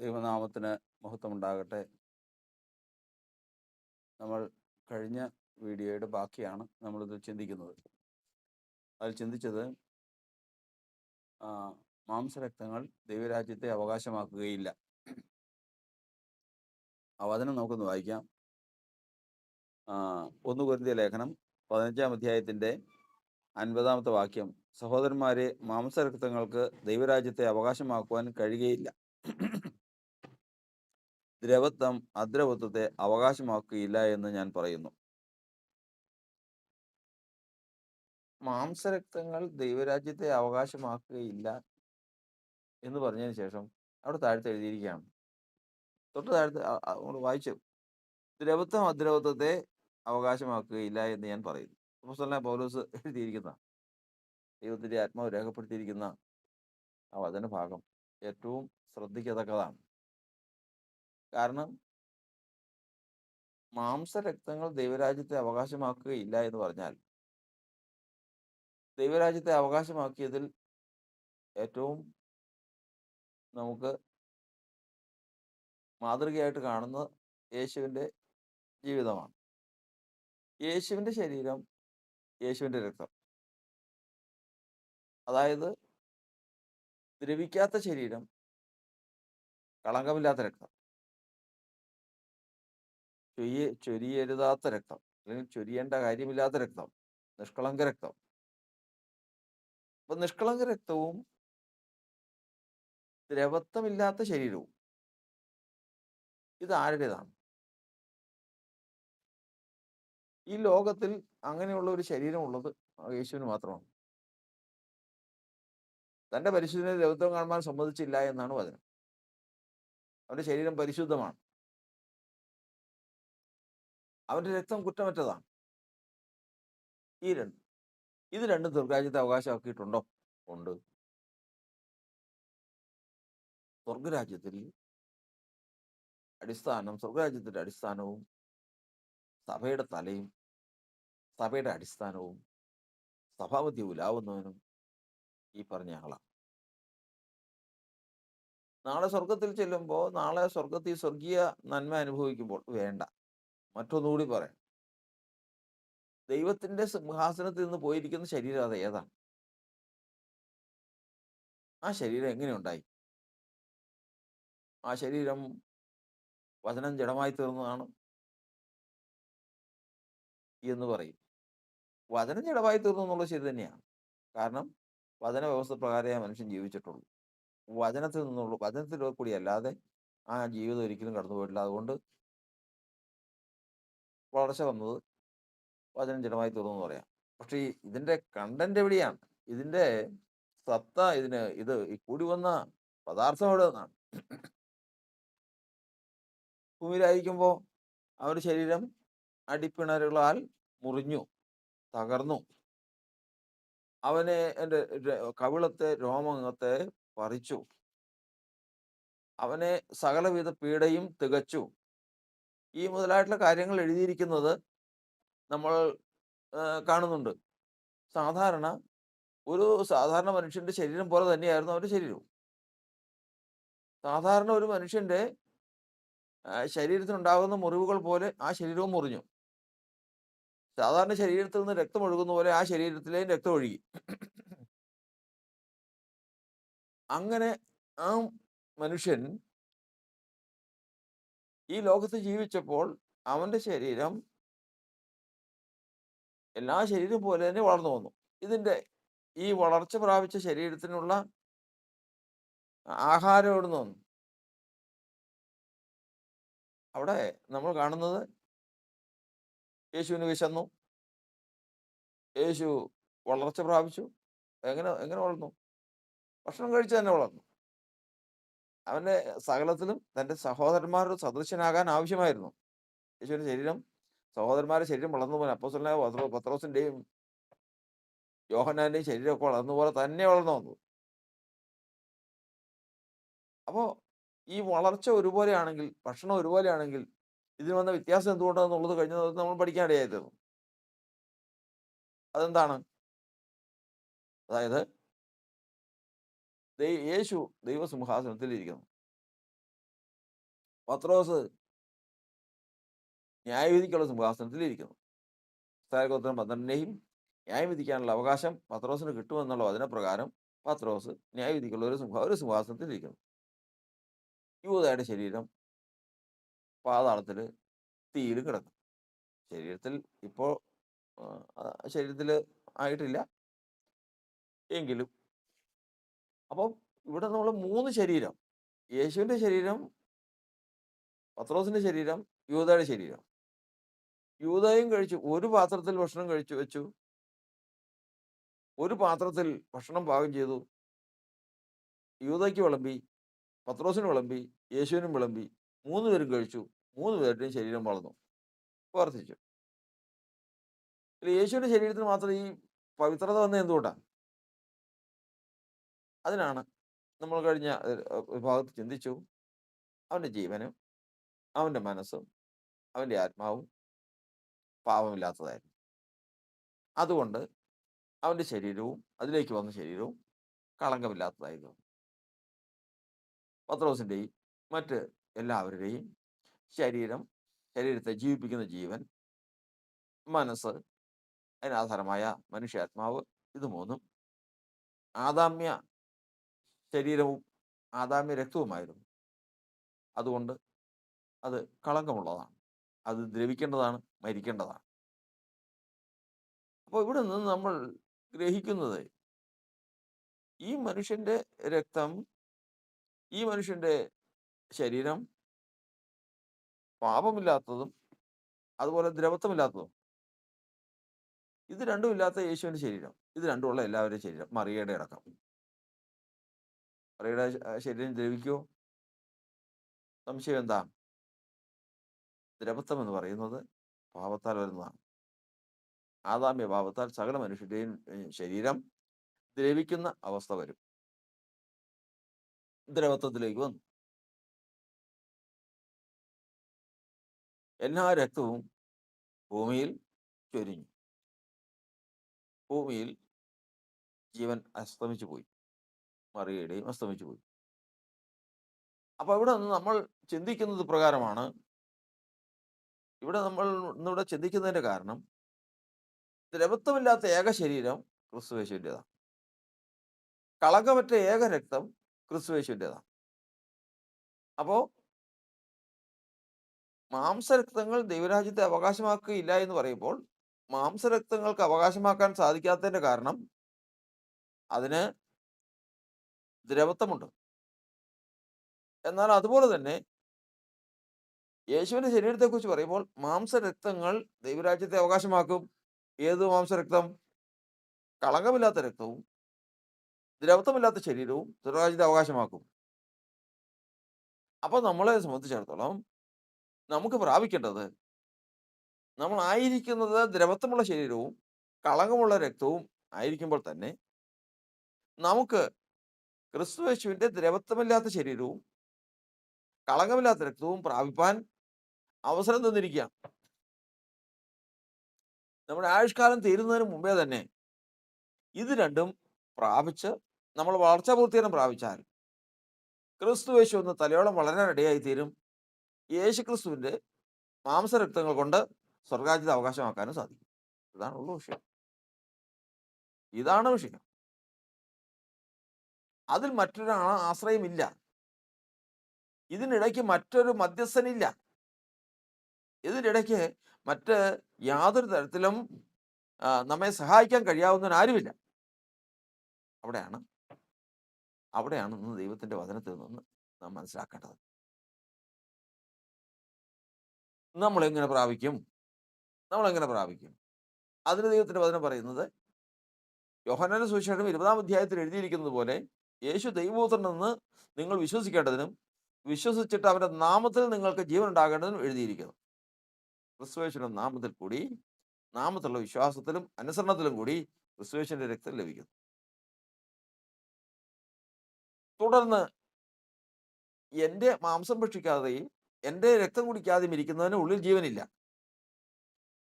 ദൈവനാമത്തിന് മഹത്വമുണ്ടാകട്ടെ. നമ്മൾ കഴിഞ്ഞ വീഡിയോയുടെ ബാക്കിയാണ് നമ്മളിത് ചിന്തിക്കുന്നത്. അതിൽ ചിന്തിച്ചത് മാംസരക്തങ്ങൾ ദൈവരാജ്യത്തെ അവകാശമാക്കുകയില്ല. ആ വചനം നമുക്കൊന്ന് വായിക്കാം. ഒന്നു കുരുതിയ ലേഖനം പതിനഞ്ചാം അധ്യായത്തിന്റെ അൻപതാമത്തെ വാക്യം. സഹോദരന്മാരെ മാംസരക്തങ്ങൾക്ക് ദൈവരാജ്യത്തെ അവകാശമാക്കുവാൻ കഴിയുകയില്ല. ദ്രവത്വം അദ്രവത്വത്തെ അവകാശമാക്കുകയില്ല എന്ന് ഞാൻ പറയുന്നു. മാംസരക്തങ്ങൾ ദൈവരാജ്യത്തെ അവകാശമാക്കുകയില്ല എന്ന് പറഞ്ഞതിന് ശേഷം അവിടെ താഴ്ത്ത് എഴുതിയിരിക്കുകയാണ്. തൊട്ട് താഴ്ത്ത് നമ്മൾ വായിച്ചു. ദ്രവത്വം അദ്രവത്വത്തെ അവകാശമാക്കുകയില്ല എന്ന് ഞാൻ പറയുന്നു. അപ്പോസ്തലനായ പൗലോസ് എഴുതിയിരിക്കുന്ന ദൈവത്തിന്റെ ആത്മാവ് രേഖപ്പെടുത്തിയിരിക്കുന്ന ആ വചന ഭാഗം ഏറ്റവും ശ്രദ്ധിക്കത്തക്കതാണ്. കാരണം മാംസരക്തങ്ങൾ ദൈവരാജ്യത്തെ അവകാശമാക്കുകയില്ല എന്ന് പറഞ്ഞാൽ ദൈവരാജ്യത്തെ അവകാശമാക്കിയതിൽ ഏറ്റവും നമുക്ക് മാതൃകയായിട്ട് കാണുന്ന യേശുവിന്റെ ജീവിതമാണ്. യേശുവിന്റെ ശരീരം യേശുവിന്റെ രക്തം. അതായത് ദ്രവിക്കാത്ത ശരീരം കളങ്കമില്ലാത്ത രക്തം. ചൊയ്യ ചൊരിയരുതാത്ത രക്തം അല്ലെങ്കിൽ ചൊരിയേണ്ട കാര്യമില്ലാത്ത രക്തം നിഷ്കളങ്ക രക്തം. അപ്പൊ നിഷ്കളങ്ക രക്തവും ദ്രവത്വമില്ലാത്ത ശരീരവും. ഇത് ആരുടേതാണ്? ഈ ലോകത്തിൽ അങ്ങനെയുള്ള ഒരു ശരീരമുള്ളത് യേശുവിന് മാത്രമാണ്. തന്റെ പരിശുദ്ധനെ ദ്രവത്വം കാണുവാൻ സമ്മതിച്ചില്ല എന്നാണ് വചനം. അവന്റെ ശരീരം പരിശുദ്ധമാണ്. അവന്റെ രക്തം കുറ്റമറ്റതാണ്. ഈ രണ്ട് ഇത് രണ്ടും സ്വർഗരാജ്യത്തെ അവകാശമാക്കിയിട്ടുണ്ടോ ഉണ്ട്. സ്വർഗരാജ്യത്തിൽ അടിസ്ഥാനം സ്വർഗരാജ്യത്തിന്റെ അടിസ്ഥാനവും സഭയുടെ തലയും സഭയുടെ അടിസ്ഥാനവും സഭാപതി ഉലാവുന്നവനും ഈ പറഞ്ഞ ആളാണ് നാളെ സ്വർഗത്തിൽ ചെല്ലുമ്പോൾ നാളെ സ്വർഗത്തിൽ സ്വർഗീയ നന്മ അനുഭവിക്കുമ്പോൾ വേണ്ട. മറ്റൊന്നുകൂടി പറയാം. ദൈവത്തിന്റെ സിംഹാസനത്തിൽ നിന്ന് പോയിരിക്കുന്ന ശരീരം അത് ഏതാണ്? ആ ശരീരം എങ്ങനെ ഉണ്ടായി? ആ ശരീരം വചനം ജഡമായി തീർന്നതാണ് എന്ന് പറയും. വചനം ജഡമായി തീർന്നു എന്നുള്ളത് ശരി തന്നെയാണ്. കാരണം വചന വ്യവസ്ഥ പ്രകാരമേ മനുഷ്യൻ ജീവിച്ചിട്ടുള്ളൂ. വചനത്തിൽ നിന്നുള്ളൂ വചനത്തിൽ കൂടി അല്ലാതെ ആ ജീവിതം ഒരിക്കലും കടന്നു പോയിട്ടില്ല അതുകൊണ്ട് വളർച്ച വന്നത് വചനം ജഡമായി തീർന്നു എന്ന് പറയാം. പക്ഷേ ഈ ഇതിന്റെ കണ്ടന്റ് എവിടെയാണ്? ഇതിന്റെ സത്ത ഇതിന് ഇത് ഈ കൂടി വന്ന പദാർത്ഥം എവിടെ നിന്നാണ് ഭൂമിയിലായിരിക്കുമ്പോൾ അവരുടെ ശരീരം അടിപ്പിണരുകളാൽ മുറിഞ്ഞു തകർന്നു. അവനെ എന്റെ കവിളത്തെ രോമത്തെ പറിച്ചു. അവനെ സകലവിധ പീഡയും തികച്ചു. ഈ മുതലായിട്ടുള്ള കാര്യങ്ങൾ എഴുതിയിരിക്കുന്നത് നമ്മൾ കാണുന്നുണ്ട്. സാധാരണ ഒരു സാധാരണ മനുഷ്യന്റെ ശരീരം പോലെ തന്നെയായിരുന്നു അവരുടെ ശരീരവും. സാധാരണ ഒരു മനുഷ്യന്റെ ശരീരത്തിനുണ്ടാകുന്ന മുറിവുകൾ പോലെ ആ ശരീരവും മുറിഞ്ഞു. സാധാരണ ശരീരത്തിൽ നിന്ന് രക്തം ഒഴുകുന്ന പോലെ ആ ശരീരത്തിലെയും രക്തം ഒഴുകി. അങ്ങനെ ആ മനുഷ്യൻ ഈ ലോകത്ത് ജീവിച്ചപ്പോൾ അവന്റെ ശരീരം എല്ലാ ശരീരം പോലെ തന്നെ വളർന്നു വന്നു. ഇതിന്റെ ഈ വളർച്ച പ്രാപിച്ച ശരീരത്തിനുള്ള ആഹാരം എവിടുന്ന് വന്നു? അവിടെ നമ്മൾ കാണുന്നത് യേശുവിന് വിശന്നു. യേശു വളർച്ച പ്രാപിച്ചു. എങ്ങനെ എങ്ങനെ വളർന്നു? ഭക്ഷണം കഴിച്ച് തന്നെ വളർന്നു. അവന്റെ സകലത്തിലും തന്റെ സഹോദരന്മാരുടെ സദൃശനാകാൻ ആവശ്യമായിരുന്നു. യേശുവിന്റെ ശരീരം സഹോദരന്മാരുടെ ശരീരം വളർന്നു പോലെ അപ്പോസ്തലനായ പത്രോ പത്രോസിന്റെയും യോഹനാന്റെയും ശരീരമൊക്കെ വളർന്നു പോലെ തന്നെ വളർന്നു വന്നു. അപ്പോ ഈ വളർച്ച ഒരുപോലെയാണെങ്കിൽ ഭക്ഷണം ഒരുപോലെയാണെങ്കിൽ ഇതിന് വന്ന വ്യത്യാസം എന്തുകൊണ്ടാണെന്നുള്ളത് കഴിഞ്ഞ ദിവസം നമ്മൾ പഠിക്കാൻ ഇടയായിരുന്നു അതെന്താണ്? അതായത് യേശു ദൈവസിംഹാസനത്തിൽ ഇരിക്കുന്നു പത്രോസ് ന്യായവിധിക്കുള്ള സിംഹാസനത്തിൽ ഇരിക്കുന്നു ഇസ്രായേൽ പന്ത്രണ്ടിനെയും ന്യായം വിധിക്കാനുള്ള അവകാശം പത്രോസിന് കിട്ടുമെന്നുള്ള വചനപ്രകാരം പത്രോസ് ന്യായവിധിക്കുള്ള ഒരു സിംഹ ഒരു സിംഹാസനത്തിൽ ഇരിക്കുന്നു യൂതയുടെ ശരീരം പാതാളത്തിൽ തീയിൽ കിടക്കും. ശരീരത്തിൽ ഇപ്പോൾ ശരീരത്തിൽ ആയിട്ടില്ല. എങ്കിലും അപ്പം ഇവിടെ നമ്മൾ മൂന്ന് ശരീരം. യേശുവിന്റെ ശരീരം പത്രോസിന്റെ ശരീരം യൂതയുടെ ശരീരം. യൂതയും കഴിച്ചു ഒരു പാത്രത്തിൽ ഭക്ഷണം കഴിച്ചു വെച്ചു. ഒരു പാത്രത്തിൽ ഭക്ഷണം പാകം ചെയ്തു. യൂതയ്ക്ക് വിളമ്പി പത്രോസിന് വിളമ്പി യേശുവിനും വിളമ്പി മൂന്ന് പേരും കഴിച്ചു. മൂന്ന് പേരുടെയും ശരീരം വളർന്നു. വർദ്ധിച്ചു. യേശുവിന്റെ ശരീരത്തിന് മാത്രം ഈ പവിത്രത വന്നത് എന്തുകൊണ്ടാണ് അതിനാണ് നമ്മൾ കഴിഞ്ഞ വിഭാഗത്ത് ചിന്തിച്ചു. അവന്റെ ജീവനും അവന്റെ മനസ്സും അവന്റെ ആത്മാവും പാപമില്ലാത്തതായിരുന്നു. അതുകൊണ്ട് അവന്റെ ശരീരവും അതിലേക്ക് വന്ന ശരീരവും കളങ്കമില്ലാത്തതായിരുന്നു. പത്രോസിന്റെയും മറ്റ് എല്ലാവരുടെയും ശരീരം ശരീരത്തെ ജീവിപ്പിക്കുന്ന ജീവൻ മനസ്സ് അതിനാധാരമായ മനുഷ്യാത്മാവ് ഇത് മൂന്നും ആദാമ്യ ശരീരവും ആദാമ്യ രക്തവുമായിരുന്നു. അതുകൊണ്ട് അത് കളങ്കമുള്ളതാണ്. അത് ദ്രവിക്കേണ്ടതാണ് മരിക്കേണ്ടതാണ്. അപ്പോൾ ഇവിടെ നിന്ന് നമ്മൾ ഗ്രഹിക്കുന്നത് ഈ മനുഷ്യന്റെ രക്തം ഈ മനുഷ്യന്റെ ശരീരം പാപമില്ലാത്തതും അതുപോലെ ദ്രവത്വമില്ലാത്തതും. ഇത് രണ്ടുമില്ലാത്ത യേശുവിന്റെ ശരീരം. ഇത് രണ്ടുമുള്ള എല്ലാവരുടെയും ശരീരം. മറിയയുടെ അടക്കം. മറിയയുടെ ശരീരം ദ്രവിക്കോ. സംശയം എന്താ? ദ്രവത്വം എന്ന് പറയുന്നത് പാപത്താൽ വരുന്നതാണ്. ആദാമ്യ പാപത്താൽ സകല മനുഷ്യരുടെയും ശരീരം ദ്രവിക്കുന്ന അവസ്ഥ വരും. ദ്രവത്വത്തിലേക്ക് വന്നു. എല്ലാ രക്തവും ഭൂമിയിൽ ചൊരിഞ്ഞു. ഭൂമിയിൽ ജീവൻ അസ്തമിച്ചു പോയി. മറിയയുടെയും അസ്തമിച്ചു പോയി. അപ്പൊ ഇവിടെ നിന്ന് നമ്മൾ ചിന്തിക്കുന്നത് പ്രകാരമാണ് ഇവിടെ നമ്മൾ ഇന്നിവിടെ ചിന്തിക്കുന്നതിന്റെ കാരണം ദ്രവത്വമില്ലാത്ത ഏക ശരീരം ക്രിസ്തുവേശുവിന്റെതാണ് കളങ്കമറ്റ ഏക രക്തം ക്രിസ്തുവേശുവിന്റെതാണ് അപ്പോ മാംസരക്തങ്ങൾ ദൈവരാജ്യത്തെ അവകാശമാക്കുകയില്ല എന്ന് പറയുമ്പോൾ മാംസരക്തങ്ങൾക്ക് അവകാശമാക്കാൻ സാധിക്കാത്തതിന്റെ കാരണം അതിന് ദ്രവത്വമുണ്ട്. എന്നാൽ അതുപോലെ തന്നെ യേശുവിന്റെ ശരീരത്തെക്കുറിച്ച് പറയുമ്പോൾ മാംസരക്തങ്ങൾ ദൈവരാജ്യത്തെ അവകാശമാക്കും. ഏത് മാംസരക്തം? കളങ്കമില്ലാത്ത രക്തവും ദ്രവത്വമില്ലാത്ത ശരീരവും ദൈവരാജ്യത്തെ അവകാശമാക്കും. അപ്പൊ നമ്മളെ സംബന്ധിച്ചിടത്തോളം നമുക്ക് പ്രാപിക്കേണ്ടത് നമ്മൾ ആയിരിക്കുന്നത് ദ്രവത്വമുള്ള ശരീരവും കളങ്കമുള്ള രക്തവും ആയിരിക്കുമ്പോൾ തന്നെ നമുക്ക് ക്രിസ്തുവേശുവിന്റെ ദ്രവത്വമില്ലാത്ത ശരീരവും കളങ്കമില്ലാത്ത രക്തവും പ്രാപിപ്പാൻ അവസരം തന്നിരിക്കുകയാണ്. നമ്മുടെ ആയുഷ്കാലം തീരുന്നതിന് മുമ്പേ തന്നെ ഇത് രണ്ടും പ്രാപിച്ച് നമ്മൾ വളർച്ചാ പൂർത്തീകരണം പ്രാപിച്ചാൽ ക്രിസ്തുവേശു എന്ന തലയോളം വളരാൻ ഇടയായി തീരും യേശു ക്രിസ്തുവിന്റെ മാംസരക്തങ്ങൾ കൊണ്ട് സ്വർഗാജിത അവകാശമാക്കാനും സാധിക്കും. ഇതാണുള്ള വിഷയം. ഇതാണ് വിഷയം. അതിൽ മറ്റൊരു ആശ്രയമില്ല. ഇതിനിടയ്ക്ക് മറ്റൊരു മധ്യസ്ഥനില്ല. ഇതിനിടയ്ക്ക് മറ്റ് യാതൊരു തരത്തിലും നമ്മെ സഹായിക്കാൻ കഴിയാവുന്ന ആരുമില്ല അവിടെയാണ് അവിടെയാണ് ഇന്ന് ദൈവത്തിന്റെ വചനത്തിൽ നിന്ന് നാം മനസ്സിലാക്കേണ്ടത്. നമ്മൾ എങ്ങനെ പ്രാപിക്കും? നമ്മൾ എങ്ങനെ പ്രാപിക്കും? അതിന് ദൈവത്തിന്റെ വചനം പറയുന്നത് യോഹനന സുശേഷം ഇരുപതാം അധ്യായത്തിൽ എഴുതിയിരിക്കുന്നത് പോലെ യേശു ദൈവപുത്രനെന്ന് നിങ്ങൾ വിശ്വസിക്കേണ്ടതിനും വിശ്വസിച്ചിട്ട് അവന്റെ നാമത്തിൽ നിങ്ങൾക്ക് ജീവൻ ഉണ്ടാകേണ്ടതിനും എഴുതിയിരിക്കുന്നു. ക്രിസ്തുവേശന്റെ നാമത്തിൽ കൂടി നാമത്തിലുള്ള വിശ്വാസത്തിലും അനുസരണത്തിലും കൂടി ക്രിസ്തുവേശ്വരന്റെ രക്തം ലഭിക്കുന്നു. തുടർന്ന് എന്റെ മാംസം ഭക്ഷിക്കാതെയും എന്റെ രക്തം കുടിക്കാതെയും ഇരിക്കുന്നതിന് ഉള്ളിൽ ജീവനില്ല.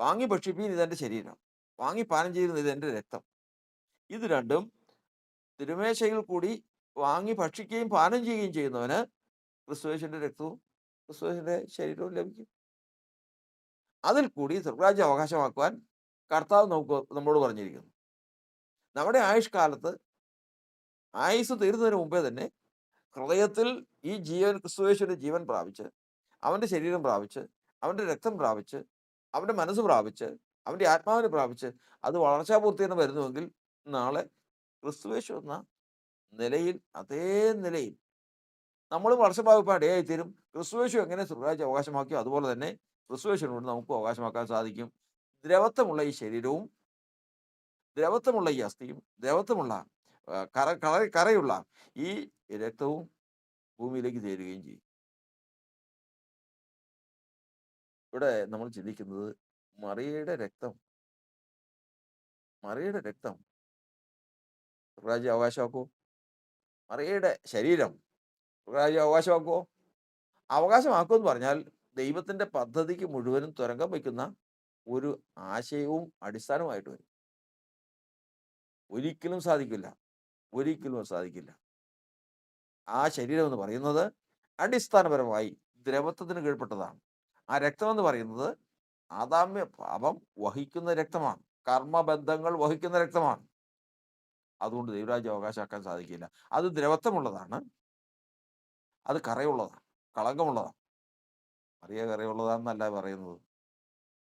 വാങ്ങി ഭക്ഷിപ്പീൻ ഇതെന്റെ ശരീരം. വാങ്ങി പാനം ചെയ്യുന്ന ഇതെന്റെ രക്തം. ഇത് രണ്ടും തിരുമേശയിൽ കൂടി വാങ്ങി ഭക്ഷിക്കുകയും പാനം ചെയ്യുകയും ചെയ്യുന്നവന് ക്രിസ്തുവേശന്റെ രക്തവും ക്രിസ്തുവേശന്റെ ശരീരവും ലഭിക്കും. അതിൽ കൂടി സ്വർഗരാജ്യം അവകാശമാക്കുവാൻ കർത്താവ് നമുക്ക് നമ്മോട് പറഞ്ഞിരിക്കുന്നു. നമ്മുടെ ആയുഷ്കാലത്ത് ആയുസ് തീരുന്നതിന് മുമ്പേ തന്നെ ഹൃദയത്തിൽ ഈ ജീവൻ ക്രിസ്തുവേശ്വരുടെ ജീവൻ പ്രാപിച്ച് അവന്റെ ശരീരം പ്രാപിച്ച് അവന്റെ രക്തം പ്രാപിച്ച് അവന്റെ മനസ്സ് പ്രാപിച്ച് അവന്റെ ആത്മാവിനെ പ്രാപിച്ച് അത് വളർച്ചാപൂർത്തിയെന്ന് വരുന്നുവെങ്കിൽ നാളെ ക്രിസ്തുവേശു എന്ന നിലയിൽ അതേ നിലയിൽ നമ്മൾ വളർച്ച പ്രാപിപ്പാൻ തീരും ക്രിസ്തുവേശു എങ്ങനെ സ്വർഗരാജ്യം അവകാശമാക്കിയോ അതുപോലെ തന്നെ ക്രിസ്തുവേശുവിനോട് നമുക്ക് അവകാശമാക്കാൻ സാധിക്കും. ദ്രവത്വമുള്ള ഈ ശരീരവും ദ്രവത്വമുള്ള ഈ അസ്ഥിയും ദ്രവത്വമുള്ള കറ കറ കറയുള്ള ഈ രക്തവും ഭൂമിയിലേക്ക് ചേരുകയും ചെയ്യും. ഇവിടെ നമ്മൾ ചിന്തിക്കുന്നത് മറിയയുടെ രക്തം മറിയയുടെ രക്തം സ്വർഗരാജ്യം അവകാശമാക്കൂ മറിയയുടെ ശരീരം സ്വർഗരാജ്യം അവകാശമാക്കുമോ അവകാശമാക്കുമെന്ന് പറഞ്ഞാൽ ദൈവത്തിന്റെ പദ്ധതിക്ക് മുഴുവനും തുരങ്കം വയ്ക്കുന്ന ഒരു ആശയവും അടിസ്ഥാനമായിട്ട് വരും. ഒരിക്കലും സാധിക്കില്ല. ഒരിക്കലും സാധിക്കില്ല. ആ ശരീരം എന്ന് പറയുന്നത് അടിസ്ഥാനപരമായി ദ്രവത്വത്തിന് കീഴ്പ്പെട്ടതാണ്. ആ രക്തം എന്ന് പറയുന്നത് ആദാമ്യ പാപം വഹിക്കുന്ന രക്തമാണ്. കർമ്മബന്ധങ്ങൾ വഹിക്കുന്ന രക്തമാണ്. അതുകൊണ്ട് ദൈവരാജ്യം അവകാശമാക്കാൻ സാധിക്കില്ല. അത് ദ്രവത്വമുള്ളതാണ്. അത് കറയുള്ളതാണ്. കളങ്കമുള്ളതാണ്. അറിയ കറയുള്ളതാണെന്നല്ല പറയുന്നത്.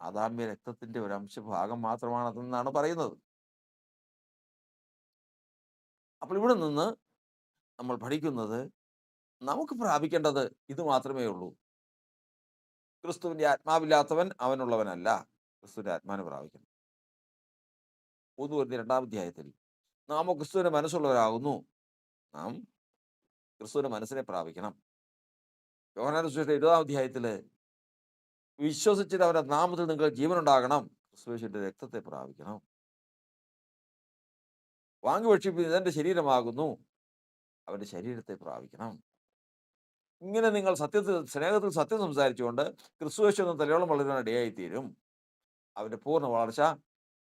ആദാമ്യ രക്തത്തിന്റെ ഒരു അംശഭാഗം മാത്രമാണ് അതെന്നാണ് പറയുന്നത്. അപ്പോൾ ഇവിടെ നിന്ന് നമ്മൾ പഠിക്കുന്നത് നമുക്ക് പ്രാപിക്കേണ്ടത് ഇത് മാത്രമേ ഉള്ളൂ. ക്രിസ്തുവിന്റെ ആത്മാവില്ലാത്തവൻ അവനുള്ളവനല്ല. ക്രിസ്തുവിന്റെ ആത്മാവിനെ പ്രാപിക്കണം. ഒന്ന് വരുന്ന രണ്ടാം അധ്യായത്തിൽ നാം ക്രിസ്തുവിന്റെ മനസ്സുള്ളവരാകുന്നു. നാം ക്രിസ്തുവിന്റെ മനസ്സിനെ പ്രാപിക്കണം. യോഹനാന സുവിശേഷം ഇരുപതാം അധ്യായത്തിൽ വിശ്വസിച്ചിട്ട് അവരുടെ നാമത്തിൽ നിങ്ങൾ ജീവനുണ്ടാകണം. ക്രിസ്തുവിന്റെ രക്തത്തെ പ്രാപിക്കണം. വാങ്ങി ഭക്ഷിപ്പിൻ ഇതെന്റെ ശരീരമാകുന്നു. അവന്റെ ശരീരത്തെ പ്രാപിക്കണം. ഇങ്ങനെ നിങ്ങൾ സത്യത്തിൽ സ്നേഹത്തിൽ സത്യം സംസാരിച്ചുകൊണ്ട് ക്രിസ്തുവേശു എന്ന തലയോളം വളരുവാൻ ഇടയായിത്തീരും. അവന്റെ പൂർണ വളർച്ച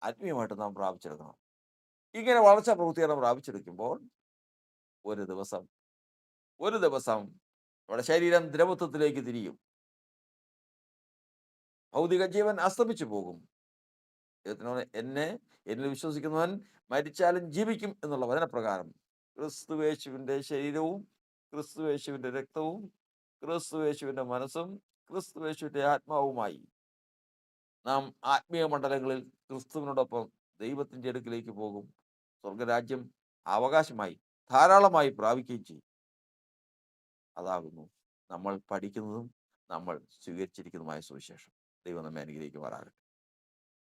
ആത്മീയമായിട്ട് നാം പ്രാപിച്ചെടുക്കണം. ഇങ്ങനെ വളർച്ച പ്രവൃത്തിയാണ് പ്രാപിച്ചെടുക്കുമ്പോൾ ഒരു ദിവസം ഒരു ദിവസം നമ്മുടെ ശരീരം ദ്രവത്വത്തിലേക്ക് തിരിയും. ഭൗതിക ജീവൻ അസ്തമിച്ചു പോകും. ദൈവത്തിനോട് എന്നെ എന്നിൽ വിശ്വസിക്കുന്നവൻ മരിച്ചാലും ജീവിക്കും എന്നുള്ള വചനപ്രകാരം ക്രിസ്തുവേശുവിന്റെ ശരീരവും ക്രിസ്തുവേശുവിന്റെ രക്തവും ക്രിസ്തുവേശുവിന്റെ മനസ്സും ക്രിസ്തുവേശുവിന്റെ ആത്മാവുമായി നാം ആത്മീയ മണ്ഡലങ്ങളിൽ ക്രിസ്തുവിനോടൊപ്പം ദൈവത്തിന്റെ അടുക്കിലേക്ക് പോകും. സ്വർഗരാജ്യം അവകാശമായി ധാരാളമായി പ്രാപിക്കുകയും ചെയ്യും. അതാകുന്നു നമ്മൾ പഠിക്കുന്നതും നമ്മൾ സ്വീകരിച്ചിരിക്കുന്നതുമായ സുവിശേഷം. ദൈവം നമ്മെ അനുഗ്രഹിക്കുമാറാകട്ടെ.